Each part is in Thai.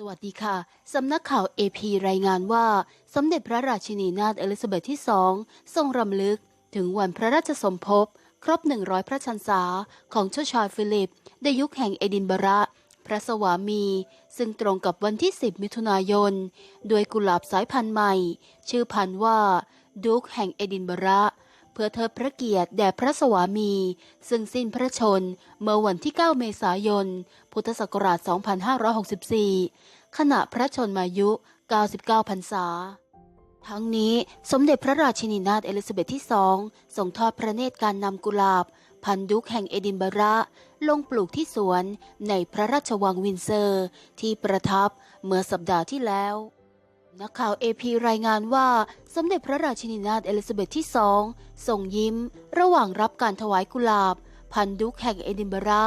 สวัสดีค่ะ สำนักข่าว AP รายงานว่า สมเด็จพระราชินีนาถเอลิซาเบธที่สองทรงรำลึก ถึงวันพระราชสมภพ ครบ 100 พระชันษา ของเจ้าชายฟิลิป ในยุคแห่งเอดินบะระ พระสวามี ซึ่งตรงกับวันที่ 10 มิถุนายน ด้วยกุหลาบสายพันธุ์ใหม่ ชื่อพันธุ์ว่า ดุกแห่งเอดินบะระ พื่อเทิดพระเกียรติแด่พระสวามี ซึ่งสิ้นพระชนเมื่อวันที่ 9 เมษายน พุทธศักราช 2564 ขณะพระชนมายุ 99 พรรษา ทั้งนี้สมเด็จพระราชินีนาถเอลิซาเบธที่สองทรงทอดพระเนตรการนำกุหลาบ พันดุกแห่งเอดินบะระ ลงปลูกที่สวนในพระราชวังวินเซอร์ ที่ประทับเมื่อสัปดาห์ที่แล้ว นักข่าวเอพีรายงานว่า สมเด็จพระราชินีนาถเอลิซาเบธที่สองทรงยิ้ม ระหว่างรับการถวายกุหลาบ พันดุกแห่งเอดินบะระ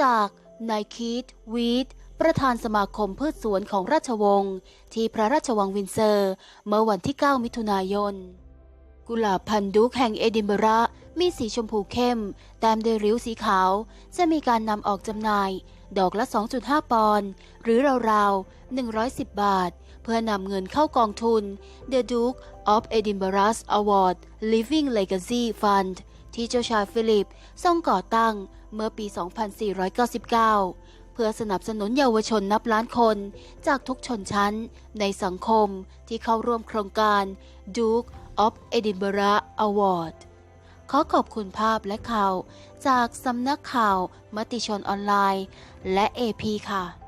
จากนายคีตวีดประธานสมาคมพืชสวนของราชวงศ์ที่พระราชวังวินเซอร์ เมื่อวันที่ 9 มิถุนายน กุหลาบพันดุกแห่งเอดินบะระ มีสีชมพูเข้ม ตามด้วยริ้วสีขาว จะมีการนำออกจำหน่าย ดอกละ 2.5 ปอนด์หรือราวๆ 110 บาท เพื่อนำเงินเข้ากองทุน The Duke of Edinburgh's Award Living Legacy Fund ที่เจ้าชายฟิลิปทรงก่อตั้งเมื่อปี 2499 เพื่อสนับสนุนเยาวชนนับล้านคนจากทุกชนชั้นในสังคมที่เข้าร่วมโครงการ Duke of Edinburgh Award ขอขอบคุณภาพและข่าว จากสำนักข่าว มติชนออนไลน์ และ AP ค่ะ